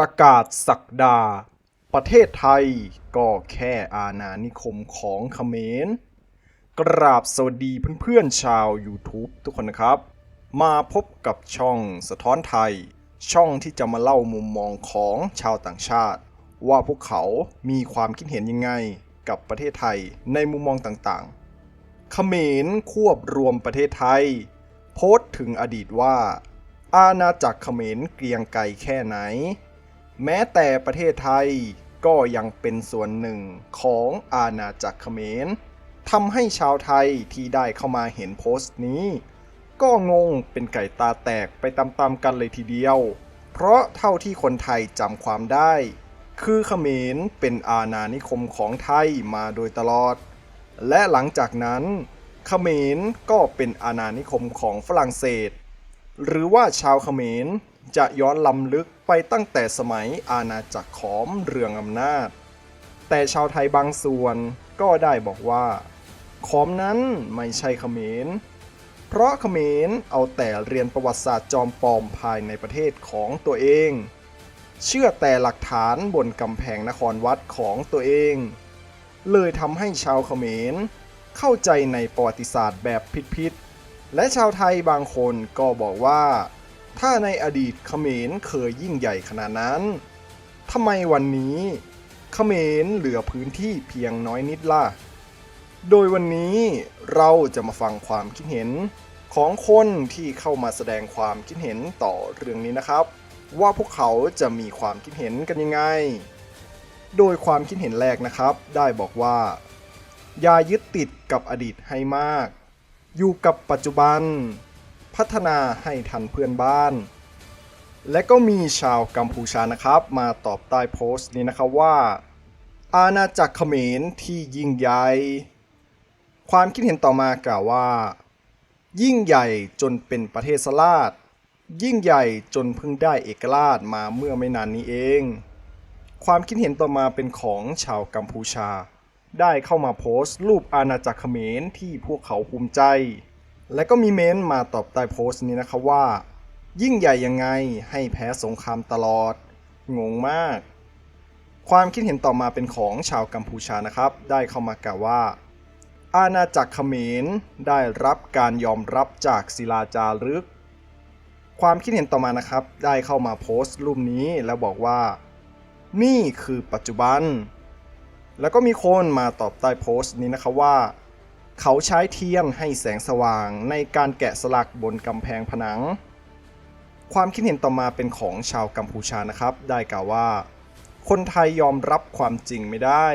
ประกาศสักดา ประเทศไทยก็แค่อาณานิคมของเขมร กราบสวัสดีเพื่อนๆชาว YouTube ทุกคนนะครับ มาพบกับช่องสะท้อนไทย ช่องที่จะมาเล่ามุมมองของชาวต่างชาติ ว่าพวกเขามีความคิดเห็นยังไงกับประเทศไทยในมุมมองต่างๆ เขมรควบรวมประเทศไทย โพสต์ถึงอดีตว่า อาณาจักรเขมรเกรียงไกรแค่ไหน แม้แต่ประเทศไทยก็ยังเป็นส่วนหนึ่งของอาณาจักรเขมรทำให้ชาวไทยที่ได้เข้ามาเห็นโพสต์นี้ ก็งงเป็นไก่ตาแตกไปตามๆกันเลยทีเดียว เพราะเท่าที่คนไทยจำความได้ คือเขมรเป็นอาณานิคมของไทยมาโดยตลอด และหลังจากนั้นเขมรก็เป็นอาณานิคมของฝรั่งเศส หรือว่าชาวเขมรจะย้อนลำลึก ไปตั้งแต่สมัยอาณาจักรขอมเรืองอำนาจ แต่ชาวไทยบางส่วนก็ได้บอกว่า ขอมนั้นไม่ใช่เขมร เพราะเขมรเอาแต่เรียนประวัติศาสตร์จอมปลอมภายในประเทศของตัวเอง เชื่อแต่หลักฐานบนกำแพงนครวัดของตัวเอง เลยทำให้ชาวเขมร เข้าใจในประวัติศาสตร์แบบผิดๆและชาวไทยบางคนก็บอกว่า ถ้าในอดีตเขมรเคยยิ่งใหญ่ขนาดนั้นทำไมวันนี้เขมรเหลือพื้นที่เพียงน้อยนิดล่ะ โดยวันนี้เราจะมาฟังความคิดเห็นของคนที่เข้ามาแสดงความคิดเห็นต่อเรื่องนี้นะครับ ว่าพวกเขาจะมีความคิดเห็นกันยังไง โดยความคิดเห็นแรกนะครับ ได้บอกว่า อย่ายึดติดกับอดีตให้มาก อยู่กับปัจจุบัน พัฒนาให้ทันเพื่อนบ้าน และก็มีชาวกัมพูชานะครับ มาตอบใต้โพสต์นี้นะครับว่า อาณาจักรเขมรที่ยิ่งใหญ่ ความคิดเห็นต่อมากล่าวว่า ยิ่งใหญ่จนเป็นประเทศสลาดยิ่งใหญ่จนเพิ่งได้เอกราชมาเมื่อไม่นานนี้เอง ความคิดเห็นต่อมาเป็นของชาวกัมพูชา ได้เข้ามาโพสต์รูปอาณาจักรเขมรที่พวกเขาภูมิใจ และก็มีเมนต์มาตอบใต้โพสต์นี้นะครับว่า ยิ่งใหญ่ยังไงให้แพ้สงครามตลอด งงมาก ความคิดเห็นต่อมาเป็นของชาวกัมพูชานะครับ ได้เข้ามากล่าวว่า อาณาจักรเขมรได้รับการยอมรับจากศิลาจารึก ความคิดเห็นต่อมานะครับ ได้เข้ามาโพสต์รูปนี้แล้วบอกว่า นี่คือปัจจุบัน แล้วก็มีคนมาตอบใต้โพสต์นี้นะครับว่า เขาใช้เทียนให้แสงสว่างในการแกะสลักบนกำแพงผนัง ความคิดเห็นต่อมาเป็นของชาวกัมพูชานะครับ ได้กล่าวว่า คนไทยยอมรับความจริงไม่ได้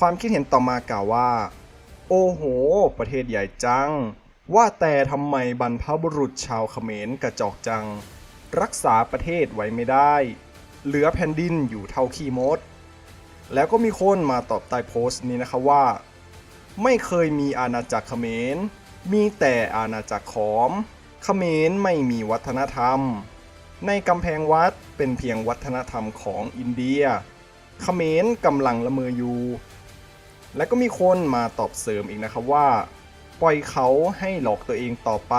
ความคิดเห็นต่อมากล่าวว่า โอ้โห ประเทศใหญ่จัง ว่าแต่ทำไมบรรพบุรุษชาวเขมรกระจอกจัง รักษาประเทศไว้ไม่ได้ เหลือแผ่นดินอยู่เท่าขี้มด แล้วก็มีคนมาตอบใต้โพสต์นี้นะครับว่า ไม่เคยมีอาณาจักรเขมร มีแต่อาณาจักรขอม เขมรไม่มีวัฒนธรรม ในกำแพงวัดเป็นเพียงวัฒนธรรมของอินเดีย เขมรกำลังละเมออยู่ และก็มีคนมาตอบเสริมอีกนะครับว่า ปล่อยเขาให้หลอกตัวเองต่อไป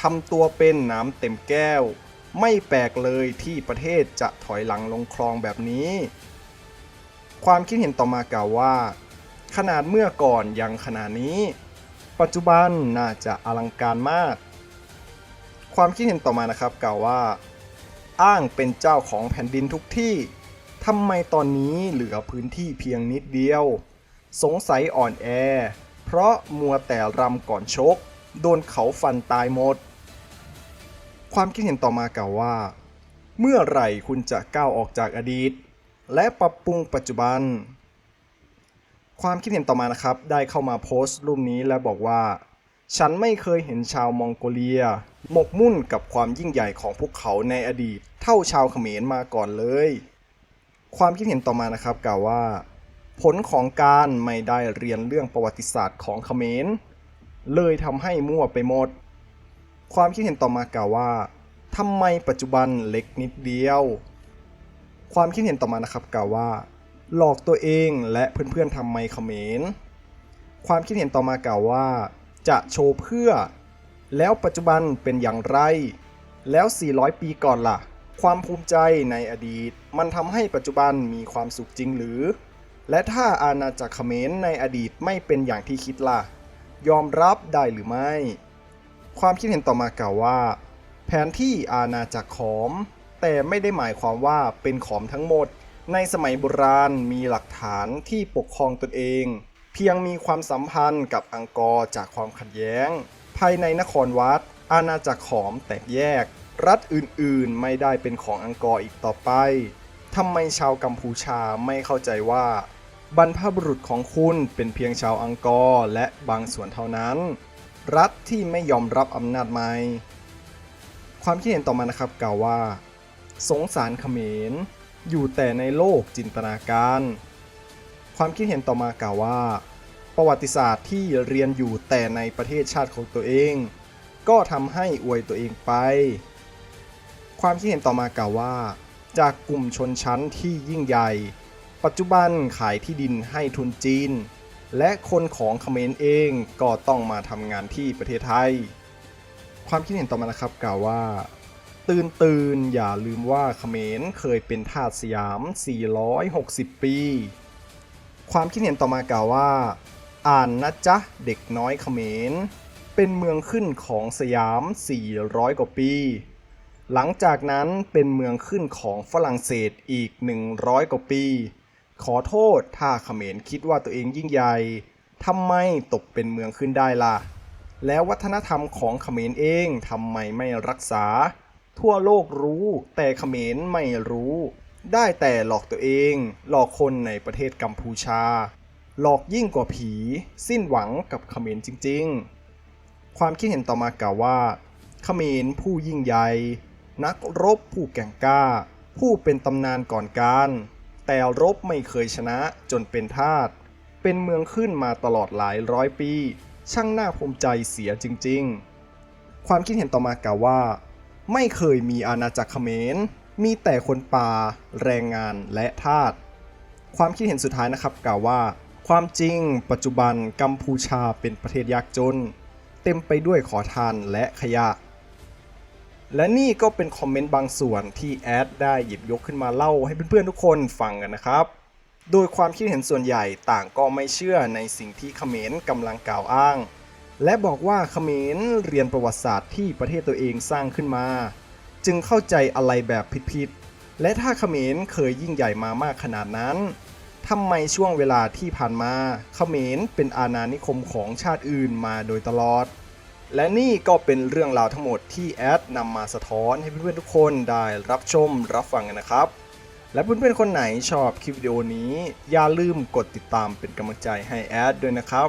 ทำตัวเป็นน้ำเต็มแก้ว ไม่แปลกเลยที่ประเทศจะถอยหลังลงคลองแบบนี้ ความคิดเห็นต่อมากล่าวว่า ขนาดเมื่อก่อนยังขนาดนี้ ปัจจุบันน่าจะอลังการมาก ความคิดเห็นต่อมานะครับกล่าวว่า อ้างเป็นเจ้าของแผ่นดินทุกที่ทำไมตอนนี้เหลือพื้นที่เพียงนิดเดียว สงสัยอ่อนแอ เพราะมัวแต่รำก่อนชก โดนเขาฟันตายหมด ความคิดเห็นต่อมากล่าวว่า เมื่อไหร่คุณจะก้าวออกจากอดีต และปรับปรุงปัจจุบัน ความคิดเห็นต่อมานะครับ ได้เข้ามาโพสต์รูปนี้และบอกว่า ฉันไม่เคยเห็นชาวมองโกเลีย หมกมุ่นกับความยิ่งใหญ่ของพวกเขาในอดีต เท่าชาวเขมรมาก่อนเลย ความคิดเห็นต่อมานะครับกล่าวว่า ผลของการไม่ได้เรียนเรื่องประวัติศาสตร์ของเขมร เลยทำให้มั่วไปหมด ความคิดเห็นต่อมากล่าวว่าทำไมปัจจุบันเล็กนิดเดียว ความคิดเห็นต่อมานะครับกล่าวว่า หลอกตัวเองและเพื่อนๆทำไมเขมรความคิดเห็นต่อมากล่าวว่า จะโชว์เพื่อ แล้วปัจจุบันเป็นอย่างไร แล้ว 400 ปีก่อนล่ะ ความภูมิใจในอดีต มันทำให้ปัจจุบันมีความสุขจริงหรือ และถ้าอาณาจักรเขมรในอดีตไม่เป็นอย่างที่คิดล่ะ ยอมรับได้หรือไม่ ความคิดเห็นต่อมากล่าวว่า แผนที่อาณาจักรขอม แต่ไม่ได้หมายความว่าเป็นขอมทั้งหมด ในสมัยโบราณมีหลักฐานที่ปกครองตนเอง เพียงมีความสัมพันธ์กับอังกอร์จากความขัดแย้ง ภายในนครวัด อาณาจักรขอมแตกแยก รัฐอื่นๆไม่ได้เป็นของอังกอร์อีกต่อไปทำไมชาวกัมพูชาไม่เข้าใจว่า บรรพบุรุษของคุณเป็นเพียงชาวอังกอร์และบางส่วนเท่านั้น รัฐที่ไม่ยอมรับอำนาจใหม่ความคิดเห็นต่อมานะครับกล่าวว่า สงสารเขมร อยู่แต่ในโลกจินตนาการ ความคิดเห็นต่อมากล่าวว่า ประวัติศาสตร์ที่เรียนอยู่แต่ในประเทศชาติของตัวเอง ก็ทำให้อวยตัวเองไป ความคิดเห็นต่อมากล่าวว่า จากกลุ่มชนชั้นที่ยิ่งใหญ่ ปัจจุบันขายที่ดินให้ทุนจีน และคนของเขมรเองก็ต้องมาทำงานที่ประเทศไทย ความคิดเห็นต่อมานะครับกล่าวว่า ตื่นตื่นอย่าลืมว่าเขมรเคยเป็นทาสสยาม 460 ปี ความคิดเห็นต่อมากล่าวว่า อ่านนะจ๊ะ เด็กน้อยเขมร เป็นเมืองขึ้นของสยาม 400 กว่าปี หลังจากนั้นเป็นเมืองขึ้นของฝรั่งเศสอีก 100 กว่าปี ขอโทษถ้าเขมรคิดว่าตัวเองยิ่งใหญ่ทำไมตกเป็นเมืองขึ้นได้ล่ะ แล้ววัฒนธรรมของเขมรเองทำไมไม่รักษา ทั่วโลกรู้ แต่เขมรไม่รู้ ได้แต่หลอกตัวเอง หลอกคนในประเทศกัมพูชา หลอกยิ่งกว่าผี สิ้นหวังกับเขมรจริง ๆ ความคิดเห็นต่อมากล่าวว่า เขมรผู้ยิ่งใหญ่ นักรบผู้แก่งกล้า ผู้เป็นตำนานก่อนการ แต่รบไม่เคยชนะจนเป็นทาสเป็นเมืองขึ้นมาตลอดหลายร้อยปี ช่างน่าภูมิใจเสียจริง ๆ ความคิดเห็นต่อมากล่าวว่า ไม่เคยมีอาณาจักรเขมร มีแต่คนป่า แรงงานและทาส ความคิดเห็นสุดท้ายนะครับกล่าวว่า ความจริงปัจจุบันกัมพูชาเป็นประเทศยากจน เต็มไปด้วยขอทานและขยะ และนี่ก็เป็นคอมเมนต์บางส่วนที่แอดได้หยิบยกขึ้นมาเล่าให้เพื่อนๆทุกคนฟังกันนะครับ โดยความคิดเห็นส่วนใหญ่ต่างก็ไม่เชื่อในสิ่งที่เขมรกำลังกล่าวอ้าง และบอกว่าเขมรเรียนประวัติศาสตร์ที่ประเทศตัวเองสร้างขึ้นมา จึงเข้าใจอะไรแบบผิดๆและถ้าเขมรเคยยิ่งใหญ่มามากขนาดนั้นทำไมช่วงเวลาที่ผ่านมาเขมรเป็นอาณานิคมของชาติอื่นมาโดยตลอด และนี่ก็เป็นเรื่องราวทั้งหมดที่แอดนำมาสะท้อนให้เพื่อนๆทุกคนได้รับชมรับฟังกันนะครับ และเพื่อนๆคนไหนชอบคลิปวิดีโอนี้ อย่าลืมกดติดตามเป็นกำลังใจให้แอดด้วยนะครับ